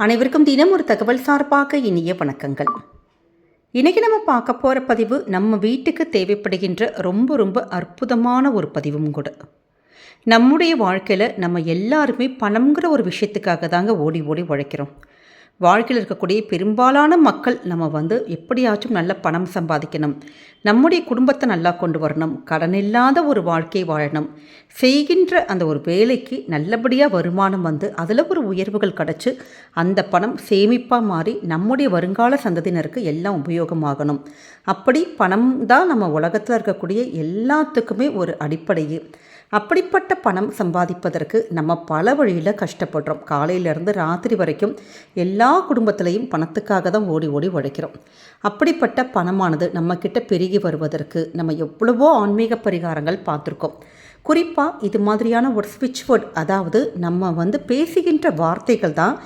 அனைவருக்கும் தினம் ஒரு தகவல் சார்பாக இனிய வணக்கங்கள். இன்றைக்கி நம்ம பார்க்க போகிற பதிவு நம்ம வீட்டுக்கு தேவைப்படுகின்ற ரொம்ப ரொம்ப அற்புதமான ஒரு பதிவும் கூட. நம்முடைய வாழ்க்கையில் நம்ம எல்லாருமே பணம்ங்கிற ஒரு விஷயத்துக்காக தாங்க ஓடி ஓடி உழைக்கிறோம். வாழ்க்கையில் இருக்கக்கூடிய பெரும்பாலான மக்கள் நம்ம வந்து எப்படியாச்சும் நல்ல பணம் சம்பாதிக்கணும். நம்முடைய குடும்பத்தை நல்லா கொண்டு வரணும். கடன் இல்லாத ஒரு வாழ்க்கை வாழணும். செய்கின்ற அந்த ஒரு வேலைக்கு நல்லபடியாக வருமானம் வந்து அதில் ஒரு உயர்வுகள் கிடச்சி அந்த பணம் சேமிப்பாக மாறி நம்முடைய வருங்கால சந்ததியினருக்கு எல்லாம் உபயோகமாகணும். அப்படி பணம் தான் நம்ம உலகத்தில் இருக்கக்கூடிய எல்லாத்துக்குமே ஒரு அடிப்படையே. அப்படிப்பட்ட பணம் சம்பாதிப்பதற்கு நம்ம பல வழியில் கஷ்டப்படுறோம். காலையிலேருந்து ராத்திரி வரைக்கும் எல்லா குடும்பத்திலையும் பணத்துக்காக தான் ஓடி ஓடி உழைக்கிறோம். அப்படிப்பட்ட பணமானது நம்மக்கிட்ட பெருகி வருவதற்கு நம்ம எவ்வளவோ ஆன்மீக பரிகாரங்கள் பார்த்துருக்கோம். குறிப்பாக இது மாதிரியான ஒரு ஸ்விட்ச் வேர்ட் அதாவது நம்ம வந்து பேசுகின்ற வார்த்தைகள் தான்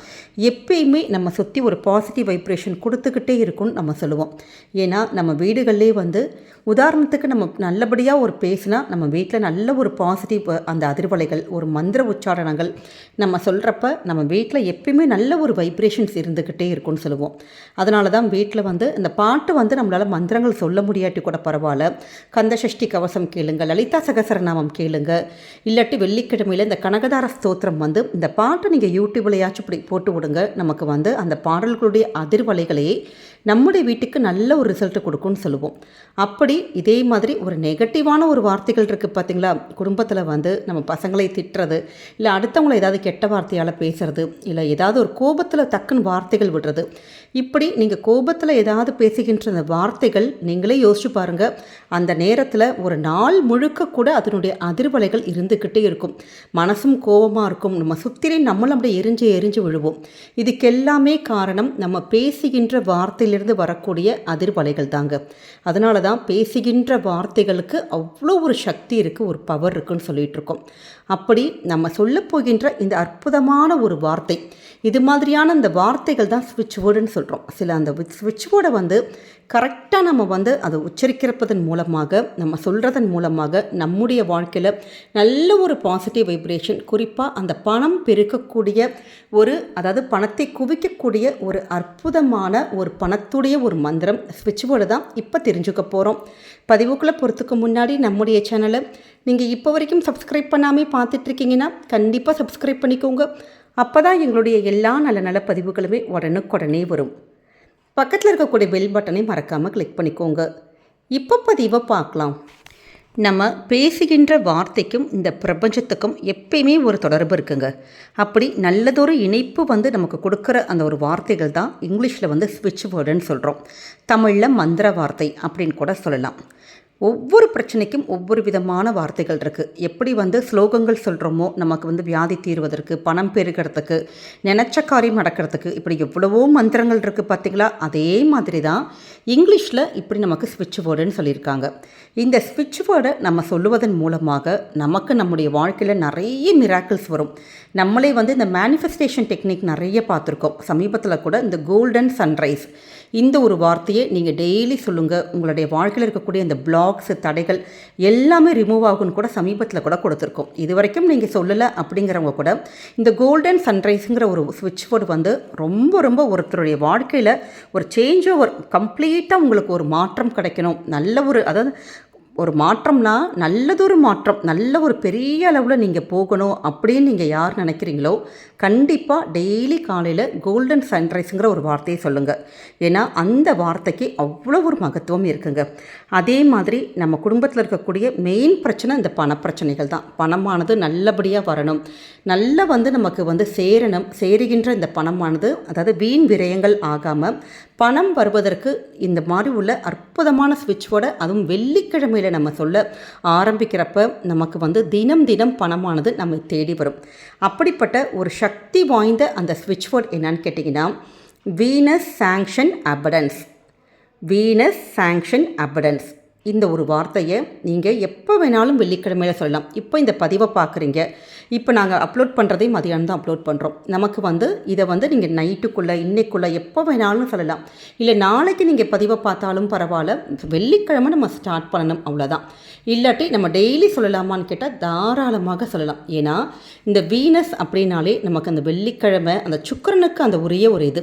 எப்பயுமே நம்ம சுற்றி ஒரு பாசிட்டிவ் வைப்ரேஷன் கொடுத்துக்கிட்டே இருக்கும்னு நம்ம சொல்லுவோம். ஏன்னா நம்ம வீடுகளிலே வந்து உதாரணத்துக்கு நம்ம நல்லபடியாக ஒரு பேசினா நம்ம வீட்டில் நல்ல ஒரு பாசிட்டிவ் அந்த அதிர்வலைகள் ஒரு மந்திர உச்சாரணங்கள் நம்ம சொல்கிறப்ப நம்ம வீட்டில் எப்பயுமே நல்ல ஒரு வைப்ரேஷன்ஸ் இருந்துக்கிட்டே இருக்கும்னு சொல்லுவோம். அதனால தான் வீட்டில் வந்து இந்த பாட்டு வந்து நம்மளால் மந்திரங்கள் சொல்ல முடியாட்டி கூட பரவாயில்ல. கந்தசஷ்டி கவசம் கேளுங்கள் லலிதா சகசரநாமம் கேளுங்க இல்லாட்டி வெள்ளிக்கிழமையில் இந்த கனகதார ஸ்தோத்திரம் வந்து இந்த பாட்டை நீங்கள் யூடியூப்லையாச்சும் இப்படி போட்டு விடுங்க. நமக்கு வந்து அந்த பாடல்களுடைய அதிர்வலைகளையே நம்முடைய வீட்டுக்கு நல்ல ஒரு ரிசல்ட்டை கொடுக்கும்னு சொல்லுவோம். அப்படி இதே மாதிரி ஒரு நெகட்டிவான ஒரு வார்த்தைகள் இருக்குது பார்த்திங்களா குடும்பத்தில் வந்து நம்ம பசங்களை திட்டுறது இல்லை அடுத்தவங்களை ஏதாவது கெட்ட வார்த்தையால் பேசுகிறது இல்லை ஏதாவது ஒரு கோபத்தில் டக்குன்னு வார்த்தைகள் விடுறது. இப்படி நீங்கள் கோபத்தில் ஏதாவது பேசுகின்ற அந்த வார்த்தைகள் நீங்களே யோசிச்சு பாருங்கள் அந்த நேரத்தில் ஒரு நாள் முழுக்க கூட அதனுடைய அதிர்வலைகள் இருந்துக்கிட்டே இருக்கும். மனசும் கோபமாக இருக்கும். நம்ம சுத்திலே நம்மளும் அப்படியே எரிஞ்சு எரிஞ்சு விழுவோம். இதுக்கெல்லாமே காரணம் நம்ம பேசுகின்ற வார்த்தையில் வார்த்தையிலிருந்து வரக்கூடிய அதிர்வலைகள் தாங்க. அதனால தான் பேசுகின்ற வார்த்தைகளுக்கு அவ்வளோ ஒரு சக்தி இருக்குது ஒரு பவர் இருக்குன்னு சொல்லிட்டு இருக்கோம். அப்படி நம்ம சொல்ல போகின்ற இந்த அற்புதமான ஒரு வார்த்தை இது மாதிரியான அந்த வார்த்தைகள் தான் ஸ்விட்ச் வேர்டுன்னு சொல்கிறோம் சில அந்த ஸ்விட்ச் வேர்டை வந்து கரெக்டாக நம்ம வந்து அதை உச்சரிக்கிறப்பதன் மூலமாக நம்ம சொல்கிறதன் மூலமாக நம்முடைய வாழ்க்கையில் நல்ல ஒரு பாசிட்டிவ் வைப்ரேஷன் குறிப்பாக அந்த பணம் பெருக்கக்கூடிய ஒரு அதாவது பணத்தை குவிக்கக்கூடிய ஒரு அற்புதமான ஒரு பணத்துடைய ஒரு மந்திரம் ஸ்விட்ச் போர்டு தான் இப்போ தெரிஞ்சுக்க போகிறோம் பதிவுக்குள்ளே போகிறதுக்கு முன்னாடி நம்முடைய சேனலை நீங்கள் இப்போ வரைக்கும் சப்ஸ்கிரைப் பண்ணாமல் பார்த்துட்ருக்கீங்கன்னா கண்டிப்பாக சப்ஸ்கிரைப் பண்ணிக்கோங்க. அப்போ தான் எங்களுடைய எல்லா நல்ல நல்ல பதிவுகளுமே உடனுக்குடனே வரும். பக்கத்தில் இருக்கக்கூடிய பெல் பட்டனை மறக்காமல் கிளிக் பண்ணிக்கோங்க. இப்போ பதிவை பார்க்கலாம். நம்ம பேசுகின்ற வார்த்தைக்கும் இந்த பிரபஞ்சத்துக்கும் எப்பயுமே ஒரு தொடர்பு இருக்குங்க. அப்படி நல்லதொரு இணைப்பு வந்து நமக்கு கொடுக்குற அந்த ஒரு வார்த்தைகள் தான் இங்கிலீஷில் வந்து ஸ்விட்ச் வேர்டுன்னு சொல்கிறோம் தமிழில் மந்திர வார்த்தை அப்படின்னு கூட சொல்லலாம். ஒவ்வொரு பிரச்சனைக்கும் ஒவ்வொரு விதமான வார்த்தைகள் இருக்குது எப்படி வந்து ஸ்லோகங்கள் சொல்கிறோமோ நமக்கு வந்து வியாதி தீர்வதற்கு பணம் பெருகிறதுக்கு நினச்ச காரியம் நடக்கிறதுக்கு இப்படி எவ்வளவோ மந்திரங்கள் இருக்குது பார்த்திங்களா அதே மாதிரி தான் இங்கிலீஷில் இப்படி நமக்கு ஸ்விட்ச் வேர்டுன்னு சொல்லியிருக்காங்க. இந்த ஸ்விட்ச் வேர்டை நம்ம சொல்லுவதன் மூலமாக நமக்கு நம்முடைய வாழ்க்கையில் நிறைய மிராக்கிள்ஸ் வரும். நம்மளே வந்து இந்த மேனிஃபெஸ்டேஷன் டெக்னிக் நிறைய பார்த்துருக்கோம். சமீபத்தில் கூட இந்த கோல்டன் சன்ரைஸ் இந்த ஒரு வார்த்தையை நீங்கள் டெய்லி சொல்லுங்கள் உங்களுடைய வாழ்க்கையில் இருக்கக்கூடிய இந்த பிளாக்ஸ் தடைகள் எல்லாமே ரிமூவ் ஆகும்னு கூட சமீபத்தில் கூட கொடுத்துருக்கோம். இது வரைக்கும் நீங்கள் சொல்லலை அப்படிங்கிறவங்க கூட இந்த கோல்டன் சன்ரைஸுங்கிற ஒரு சுவிட்ச் போர்டு வந்து ரொம்ப ரொம்ப ஒருத்தருடைய வாழ்க்கையில் ஒரு சேஞ்ச் ஓவர் கம்ப்ளீட்டாக உங்களுக்கு ஒரு மாற்றம் கிடைக்கணும். நல்ல ஒரு அதாவது ஒரு மாற்றம்னா நல்லதொரு மாற்றம் நல்ல ஒரு பெரிய அளவில் நீங்கள் போகணும் அப்படின்னு நீங்கள் யார் நினைக்கிறீங்களோ கண்டிப்பாக டெய்லி காலையில் கோல்டன் சன்ரைஸுங்கிற ஒரு வார்த்தையை சொல்லுங்கள் ஏன்னா அந்த வார்த்தைக்கு அவ்வளோ ஒரு மகத்துவம் இருக்குங்க. அதே மாதிரி நம்ம குடும்பத்தில் இருக்கக்கூடிய மெயின் பிரச்சனை இந்த பணப்பிரச்சனைகள் தான். பணமானது நல்லபடியாக வரணும். நல்ல வந்து நமக்கு வந்து சேரணும் சேருகின்ற இந்த பணமானது அதாவது வீண் விரயங்கள் ஆகாமல் பணம் வருவதற்கு இந்த மாதிரி உள்ள அற்புதமான சுவிட்சோட அதுவும் வெள்ளிக்கிழமையில் நம்ம சொல்ல ஆரம்பிக்கிறப்ப நமக்கு வந்து தினம் தினம் பணமானது நம்ம தேடி வரும். அப்படிப்பட்ட ஒரு சக்தி வாய்ந்த அந்த ஸ்விட்ச் வேர்ட் என்னன்னு கேட்டிங்கன்னா Venus sanction abundance Venus sanction abundance இந்த ஒரு வார்த்தையை நீங்கள் எப்போ வேணாலும் வெள்ளிக்கிழமையில் சொல்லலாம். இப்போ இந்த பதிவை பார்க்குறீங்க இப்போ நாங்கள் அப்லோட் பண்ணுறதே மதியானம் தான் அப்லோட் பண்ணுறோம் நமக்கு வந்து இதை வந்து நீங்கள் நைட்டுக்குள்ளே இன்னைக்குள்ளே எப்போ வேணாலும் சொல்லலாம். இல்லை நாளைக்கு நீங்கள் பதிவை பார்த்தாலும் பரவாயில்ல. வெள்ளிக்கிழமை நம்ம ஸ்டார்ட் பண்ணணும். அவ்வளோதான் இல்லாட்டி நம்ம டெய்லி சொல்லலாமான்னு கேட்டால் தாராளமாக சொல்லலாம். ஏன்னா இந்த வீனஸ் அப்படின்னாலே நமக்கு அந்த வெள்ளிக்கிழமை அந்த சுக்கரனுக்கு அந்த ஒரே ஒரு இது.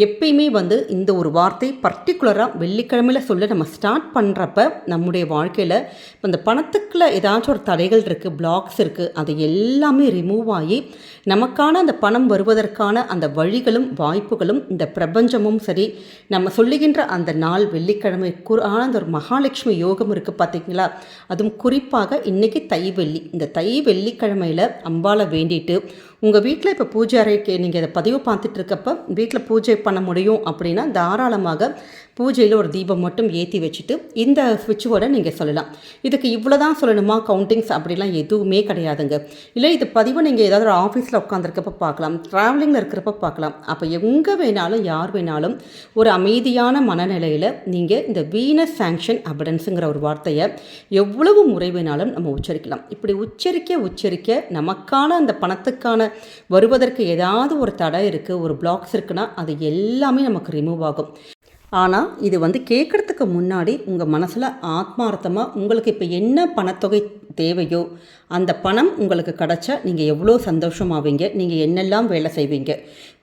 எப்பயுமே வந்து இந்த ஒரு வார்த்தை பர்டிகுலராக வெள்ளிக்கிழமையில் சொல்ல நம்ம ஸ்டார்ட் பண்ணுறப்ப நம்முடைய வாழ்க்கையில் இப்போ இந்த பணத்துக்குள்ள ஏதாச்சும் ஒரு தடைகள் இருக்குது பிளாக்ஸ் இருக்குது அது எல்லாமே ரிமூவ் ஆகி நமக்கான அந்த பணம் வருவதற்கான அந்த வழிகளும் வாய்ப்புகளும் இந்த பிரபஞ்சமும் சரி நம்ம சொல்லுகின்ற அந்த நாள் வெள்ளிக்கிழமை குரான அந்த ஒரு மகாலட்சுமி யோகம் இருக்குது பார்த்திங்களா அதுவும் குறிப்பாக இன்றைக்கி தை வெள்ளி. இந்த தை வெள்ளிக்கிழமையில் அம்பாவை வேண்டிட்டு உங்கள் வீட்டில் இப்போ பூஜை அறைக்கு நீங்கள் இதை பதிவு பார்த்துட்டு இருக்கப்ப வீட்டில் பூஜை பண்ண முடியும் அப்படின்னா தாராளமாக பூஜையில் ஒரு தீபம் மட்டும் ஏற்றி வச்சுட்டு இந்த ஸ்விட்ச் வேர்டை நீங்கள் சொல்லலாம். இதுக்கு இவ்வளோ தான் சொல்லணுமா? கவுண்டிங்ஸ் அப்படிலாம் எதுவுமே கிடையாதுங்க. இல்லை இது பதிவு நீங்கள் ஏதாவது ஒரு ஆஃபீஸில் உட்காந்துருக்கப்ப பார்க்கலாம். ட்ராவலிங்கில் இருக்கிறப்ப பார்க்கலாம். அப்போ எங்கே வேணாலும் யார் வேணாலும் ஒரு அமைதியான மனநிலையில் நீங்கள் இந்த வீனஸ் சாங்ஷன் அபிடன்ஸுங்கிற ஒரு வார்த்தையை எவ்வளவு முறை வேணாலும் நம்ம உச்சரிக்கலாம். இப்படி உச்சரிக்க உச்சரிக்க நமக்கான அந்த பணத்துக்கான வருவதற்கு ஏதாவது ஒரு தடை இருக்குது ஒரு பிளாக்ஸ் இருக்குன்னா அது எல்லாமே நமக்கு ரிமூவ் ஆகும். ஆனால் இது வந்து கேட்குறதுக்கு முன்னாடி உங்கள் மனசில் ஆத்மார்த்தமாக உங்களுக்கு இப்போ என்ன பணத்தொகை தேவையோ அந்த பணம் உங்களுக்கு கிடச்சா நீங்கள் எவ்வளோ சந்தோஷமாவீங்க நீங்கள் என்னெல்லாம் வேலை செய்வீங்க.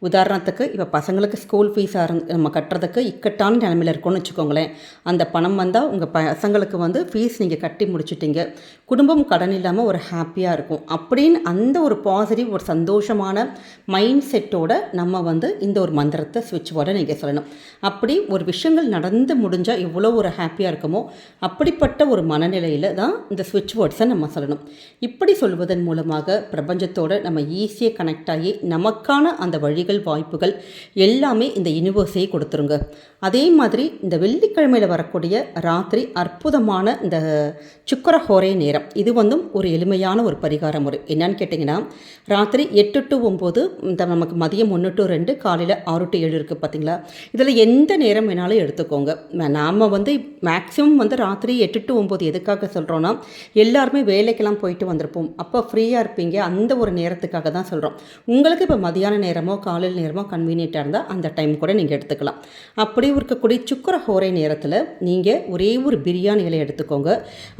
உதாரணத்துக்கு இப்போ பசங்களுக்கு ஸ்கூல் ஃபீஸாக இருந்து நம்ம கட்டுறதுக்கு இக்கட்டான நிலமையில் இருக்கோம்னு வச்சுக்கோங்களேன். அந்த பணம் வந்தால் உங்கள் பசங்களுக்கு வந்து ஃபீஸ் நீங்கள் கட்டி முடிச்சிட்டிங்க. குடும்பம் கடன் இல்லாமல் ஒரு ஹாப்பியாக இருக்கும். அப்படின்னு அந்த ஒரு பாசிட்டிவ் ஒரு சந்தோஷமான மைண்ட் செட்டோட நம்ம வந்து இந்த ஒரு மந்திரத்தை சுவிட்ச் போர்டை நீங்கள் சொல்லணும். அப்படி ஒரு விஷயங்கள் நடந்து முடிஞ்சால் எவ்வளோ ஒரு ஹாப்பியாக இருக்குமோ அப்படிப்பட்ட ஒரு மனநிலையில் தான் இந்த ஸ்விட்ச் வேர்ட்ஸை நம்ம சொல்லணும். இப்படி சொல்வதன் மூலமாக பிரபஞ்சத்தோடு நம்ம ஈஸியாக கனெக்ட் ஆகி நமக்கான அந்த வழிகள் வாய்ப்புகள் எல்லாமே இந்த யூனிவர்ஸே கொடுத்துருங்க. அதே மாதிரி இந்த வெள்ளிக்கிழமையில் வரக்கூடிய ராத்திரி அற்புதமான இந்த சுக்கரஹோரே நேரம். இது வந்தும் ஒரு எளிமையான ஒரு பரிகார முறை. என்னன்னு கேட்டிங்கன்னா ராத்திரி எட்டு டு ஒம்பது இந்த நமக்கு மதியம் ஒன்று டு ரெண்டு காலையில் ஆறு டு ஏழு இருக்குது பார்த்தீங்களா இதில் எந்த நேரம் வேணாலும் எடுத்துக்கோங்க. நாம் வந்து மேக்ஸிமம் வந்து ராத்திரி எட்டு டு ஒம்பது எதுக்காக சொல்கிறோன்னா எல்லாருமே வேலைக்கெல்லாம் போயிட்டு வந்திருப்போம். அப்போ ஃப்ரீயாக இருப்பீங்க. அந்த ஒரு நேரத்துக்காக தான் சொல்கிறோம் உங்களுக்கு இப்போ மதியான நேரமோ காலையில் நேரமோ கன்வீனியண்ட்டாக இருந்தால் அந்த டைம் கூட நீங்கள் எடுத்துக்கலாம். அப்படி இருக்கக்கூடிய சுக்கர ஹோரை நேரத்தில் நீங்கள் ஒரே ஒரு பிரியாணி இலையை எடுத்துக்கோங்க.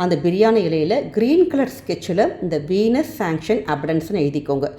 அந்த பிரியாணி இலையில் க்ரீன் கலர் ஸ்கெட்சில் இந்த வீனஸ் சாங்ஷன் அபடன்ஸ்னு எழுதிக்கோங்க.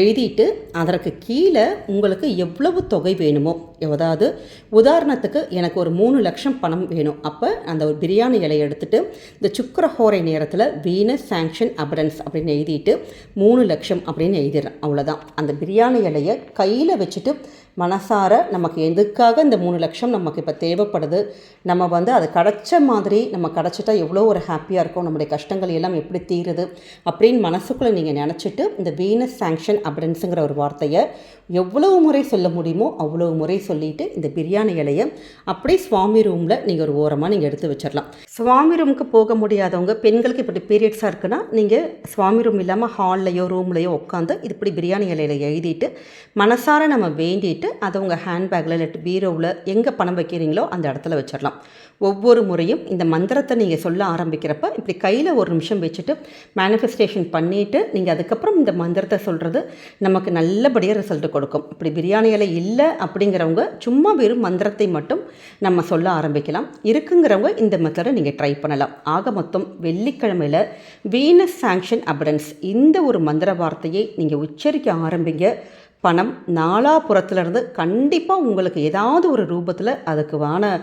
எழுதிட்டு அதற்கு கீழே உங்களுக்கு எவ்வளவு தொகை வேணுமோ அதாவது உதாரணத்துக்கு எனக்கு ஒரு மூணு லட்சம் பணம் வேணும். அப்போ அந்த ஒரு பிரியாணி இலையை எடுத்துகிட்டு இந்த சுக்கரஹோரை நேரத்தில் வீனஸ் சாங்ஷன் அபடன்ஸ் அப்படின்னு எழுதிட்டு மூணு லட்சம் அப்படின்னு எழுதிடுறேன். அவ்வளோதான் அந்த பிரியாணி இலையை கையில் வச்சுட்டு மனசார நமக்கு எதுக்காக இந்த மூணு லட்சம் நமக்கு இப்போ தேவைப்படுது? நம்ம வந்து அது கிடச்ச மாதிரி நம்ம கிடச்சிட்டா எவ்வளோ ஒரு ஹாப்பியாக இருக்கும்? நம்முடைய கஷ்டங்கள் எல்லாம் எப்படி தீருது? அப்படின்னு மனசுக்குள்ளே நீங்கள் நினச்சிட்டு இந்த வீனஸ் சாங்ஷன் அப்படின்ஸுங்கிற ஒரு வார்த்தையை எவ்வளவு முறை சொல்ல முடியுமோ அவ்வளோ முறை சொல்லிவிட்டு இந்த பிரியாணி இலையை அப்படியே சுவாமி ரூமில் நீங்கள் ஒரு ஓரமாக நீங்கள் எடுத்து வச்சிடலாம் சுவாமி ரூமுக்கு போக முடியாதவங்க பெண்களுக்கு இப்படி பீரியட்ஸாக இருக்குன்னா நீங்கள் சுவாமி ரூம் இல்லாமல் ஹால்லையோ ரூம்லையோ உட்காந்து இது இப்படி பிரியாணி இலையில் எழுதிட்டு மனசார நம்ம வேண்டிட்டு அதை உங்கள் ஹேண்ட்பேக்கில் இல்லாட்டி பீரோவில் எங்கே பணம் வைக்கிறீங்களோ அந்த இடத்துல வச்சிடலாம் ஒவ்வொரு முறையும் இந்த மந்திரத்தை நீங்கள் சொல்ல ஆரம்பிக்கிறப்ப இப்படி கையில் ஒரு நிமிஷம் வச்சுட்டு மேனிஃபெஸ்டேஷன் பண்ணிவிட்டு நீங்கள் அதுக்கப்புறம் இந்த மந்திரத்தை சொல்கிறது நமக்கு நல்லபடியாக ரிசல்ட் கொடுக்கும். இப்படி பிரியாணி இலை இல்லை அப்படிங்கிறவங்க சும்மா வெறும் மந்திரத்தை மட்டும் நம்ம சொல்ல ஆரம்பிக்கலாம். இருக்குங்கிறவங்க இந்த மெத்தடை நீங்கள் ட்ரை பண்ணலாம். ஆக மொத்தம் வெள்ளிக்கிழமையில் வீனஸ் சாங்ஷன் அபடன்ஸ் இந்த ஒரு மந்திர வார்த்தையை நீங்கள் உச்சரிக்க ஆரம்பிங்க. பணம் நாலாபுறத்துலேருந்து கண்டிப்பாக உங்களுக்கு ஏதாவது ஒரு ரூபத்தில் அதுக்குவான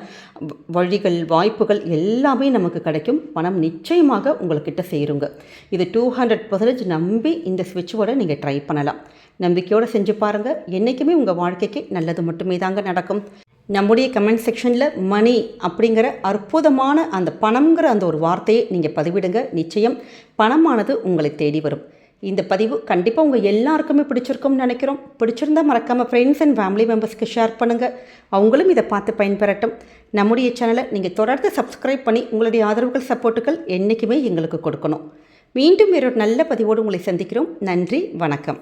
வழிகள் வாய்ப்புகள் எல்லாமே நமக்கு கிடைக்கும். பணம் நிச்சயமாக உங்கள்கிட்ட சேருங்க. இது டூ ஹண்ட்ரட் பர்சன்டேஜ் நம்பி இந்த ஸ்விட்ச் நீங்கள் ட்ரை பண்ணலாம். நம்பிக்கையோடு செஞ்சு பாருங்கள் என்றைக்குமே உங்கள் வாழ்க்கைக்கு நல்லது மட்டுமே தாங்க நடக்கும். நம்முடைய கமெண்ட் செக்ஷனில் மணி அப்படிங்கிற அற்புதமான அந்த பணம்ங்கிற அந்த ஒரு வார்த்தையை நீங்கள் பதிவிடுங்க. நிச்சயம் பணமானது உங்களை தேடி வரும். இந்த பதிவு கண்டிப்பாக உங்கள் எல்லாருக்குமே பிடிச்சிருக்கும்னு நினைக்கிறோம். பிடிச்சிருந்தா மறக்காமல் ஃப்ரெண்ட்ஸ் அண்ட் ஃபேமிலி மெம்பர்ஸ்க்கு ஷேர் பண்ணுங்கள் அவங்களும் இதை பார்த்து பயன்பெறட்டும். நம்முடைய சேனலை நீங்கள் தொடர்ந்து சப்ஸ்கிரைப் பண்ணி உங்களுடைய ஆதரவுகள் சப்போர்ட்டுகள் என்றைக்குமே எங்களுக்கு கொடுக்கணும். மீண்டும் வேறொரு நல்ல பதிவோடு உங்களை சந்திக்கிறோம். நன்றி வணக்கம்.